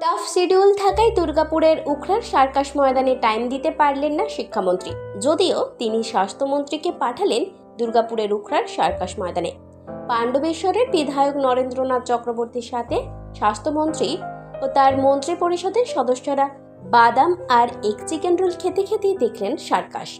Tough schedule থাকায় দুর্গাপুরের উখড়ার circus ময়দানে টাইম দিতে পারলেন না শিক্ষামন্ত্রী। যদিও তিনি স্বাস্থ্যমন্ত্রীকে পাঠালেন দুর্গাপুরের উখড়ার সার্কাস ময়দানে। পাণ্ডবেশ্বরের বিধায়ক নরেন্দ্রনাথ চক্রবর্তীর সাথে স্বাস্থ্যমন্ত্রী ও তার মন্ত্রী পরিষদের সদস্যরা বাদাম আর এক চিকেন রোল খেতে খেতেই দেখলেন সার্কাস।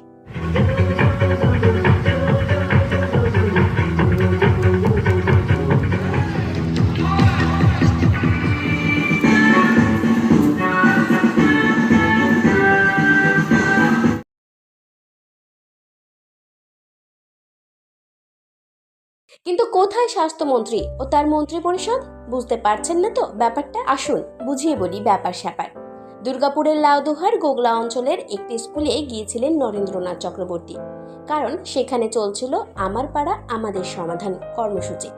কিন্তু কোথায় স্বাস্থ্যমন্ত্রী ও তার মন্ত্রী পরিষদ বুঝতে পারছেন না তো ব্যাপারটা? আসুন, বুঝিয়ে বলি ব্যাপার স্যাপার। দুর্গাপুরের লাউদুহার গোগলা অঞ্চলের একটি স্কুলে গিয়েছিলেন নরেন্দ্রনাথ চক্রবর্তী। কারণ সেখানে চলছিল আমার পাড়া, আমাদের সমাধান কর্মসূচি।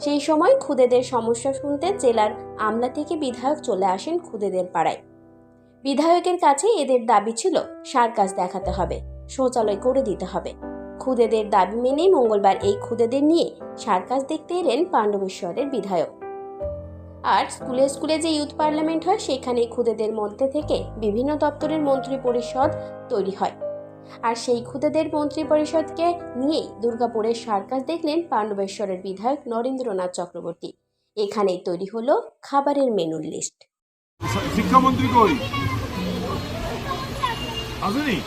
সেই সময় খুদেদের সমস্যা শুনতে জেলার আমলা থেকে বিধায়ক চলে আসেন খুদেদের পাড়ায়। বিধায়কের কাছে এদের দাবি ছিল সার্কাস দেখাতে হবে, শৌচালয় করে দিতে হবে। খুদেদের দাবি মেনে মঙ্গলবার এই খুদেদের নিয়ে সার্কাস দেখতে এলেন পাণ্ডবেশ্বরের বিধায়ক। আর স্কুলে স্কুলে যে ইউথ পার্লামেন্ট হয়, সেখানে খুদেদের মধ্যে থেকে বিভিন্ন দপ্তরের মন্ত্রী পরিষদ তৈরি হয়। আর সেই খুদেদের মন্ত্রী পরিষদকে নিয়েই দুর্গাপুরের সার্কাস দেখলেন পাণ্ডবেশ্বরের বিধায়ক নরেন্দ্রনাথ চক্রবর্তী। এখানেই তৈরি হলো খাবারের মেনুর লিস্ট। শিক্ষামন্ত্রী কই? আসেনি?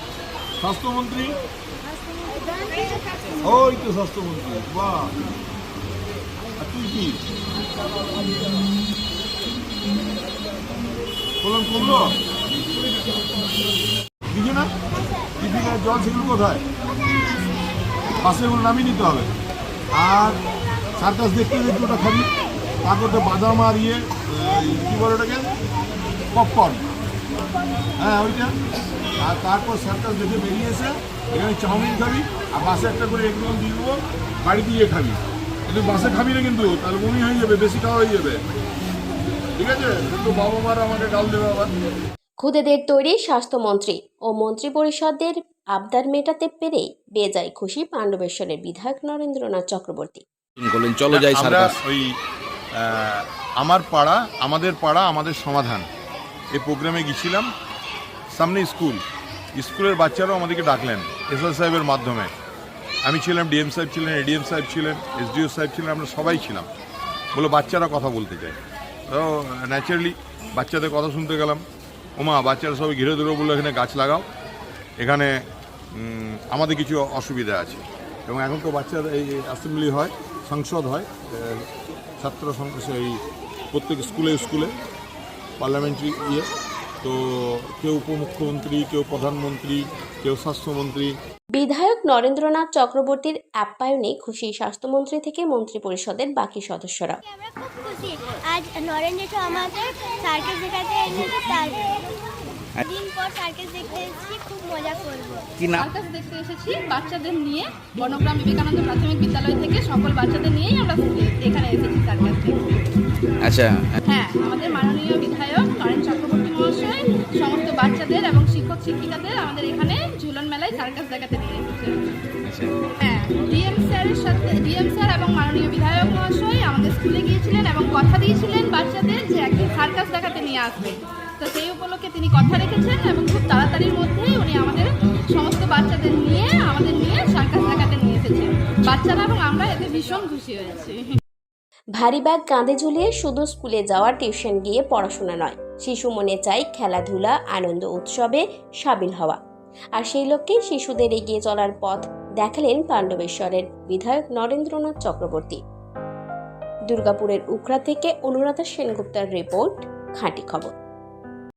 স্বাস্থ্যমন্ত্রী? জল সেগুলো কোথায়? এগুলো নামিয়ে নিতে হবে। আর সার্কাস দেখতে দেখতে ওটা খাবি। তারপরে বাদাম আর ইয়ে বলে ওটাকে? পপকর্ন। হ্যাঁ ওইটা। আর তারপর সার্কাস দেখে বেরিয়ে এসে এখানে চাউমিন খাবি আর বাসে একটা করে এগ রোল দিয়ে দেবো বাড়িতে গিয়ে খাবি। কিন্তু বাসে খাবি না কিন্তু তাহলে বমি হয়ে যাবে বেশি খাওয়া হয়ে যাবে। ঠিক আছে? কিন্তু বাবা মারা আমাকে গাল দেবে আবার। খুদেদের তৈরি স্বাস্থ্যমন্ত্রী ও মন্ত্রী পরিষদের আবদার মেটাতে পেরে বেজায় খুশি পাণ্ডবেশ্বরের বিধায়ক নরেন্দ্রনাথ চক্রবর্তী। চলো যাই আমরা ওই আমার পাড়া আমাদের পাড়া আমাদের সমাধান। এই প্রোগ্রামে গেছিলাম। সামনে স্কুল। স্কুলের বাচ্চারাও আমাদেরকে ডাকলেন এসএল সাহেবের মাধ্যমে। আমি ছিলাম, ডিএম সাহেব ছিলেন, এডিএম সাহেব ছিলেন, এসডিও সাহেব ছিলেন, আমরা সবাই ছিলাম। বলে বাচ্চারা কথা বলতে চায়। তো ন্যাচারালি বাচ্চাদের কথা শুনতে গেলাম। ওমা, বাচ্চারা সবাই ঘিরে ধরে বলল, এখানে গাছ লাগাও। এখানে আমাদের কিছু অসুবিধা আছে। এবং এখন তো বাচ্চাদের এই অ্যাসেম্বলি হয়, সংসদ হয় ছাত্র এই প্রত্যেক স্কুলে স্কুলে। পার্লামেন্টারি ইয়ে। তো কেউ উপমুখ্যমন্ত্রী কেউ প্রধানমন্ত্রী কেউ স্বাস্থ্যমন্ত্রী। বিধায়ক নরেন্দ্রনাথ চক্রবর্তীর আপ্যায়নে খুশি স্বাস্থ্যমন্ত্রী থেকে মন্ত্রী পরিষদের বাকি সদস্যরা। আমরা খুব খুশি। আজ নরেন্দ্র আমাদের সার্কাস দেখাতে এনেছে তার দিন পর সার্কাস দেখতে এসেছি খুব মজা করব। কি নাম? সার্কাস দেখতে এসেছি বাচ্চাদের নিয়ে বনগ্রাম বিবেকানন্দ প্রাথমিক বিদ্যালয় থেকে সকল বাচ্চাদের নিয়েই আমরা এখানে এসেছি সার্কাস দেখতে। আচ্ছা। হ্যাঁ আমাদের মাননীয় সমস্ত বাচ্চাদের এবং শিক্ষক শিক্ষিকাদের আমাদের এখানে ঝুলন মেলায় সার্কাস দেখাতে নিয়ে এসেছে। আচ্ছা। হ্যাঁ ডিএম স্যারের সাথে ডিএম স্যার এবং মাননীয় বিধায়ক মহাশয় আমাদের স্কুলে গিয়েছিলেন এবং কথা দিয়েছিলেন বাচ্চাদের যে একদিন সার্কাস দেখাতে নিয়ে আসবে। তো সেই উপলক্ষে তিনি কথা রেখেছেন এবং খুব তাড়াতাড়ির মধ্যেই উনি আমাদের সমস্ত বাচ্চাদের নিয়ে আমাদের নিয়ে সার্কাস দেখাতে নিয়ে এসেছেন। বাচ্চারা এবং আমরা এতে ভীষণ খুশি হয়েছি। ভারী ব্যাগ কাঁধে ঝুলিয়ে শুধু স্কুলে যাওয়া টিউশন গিয়ে পড়াশোনা নয়। শিশু মনে চাই খেলাধুলা, আনন্দ উৎসবে সাবিল হওয়া। আর সেই লক্ষ্যে শিশুদের এগিয়ে চলার পথ দেখালেন পাণ্ডবেশ্বরের বিধায়ক নরেন্দ্রনাথ চক্রবর্তী। দুর্গাপুরের উকড়া থেকে অনুরাধা সেনগুপ্তার রিপোর্ট, খাঁটি খবর।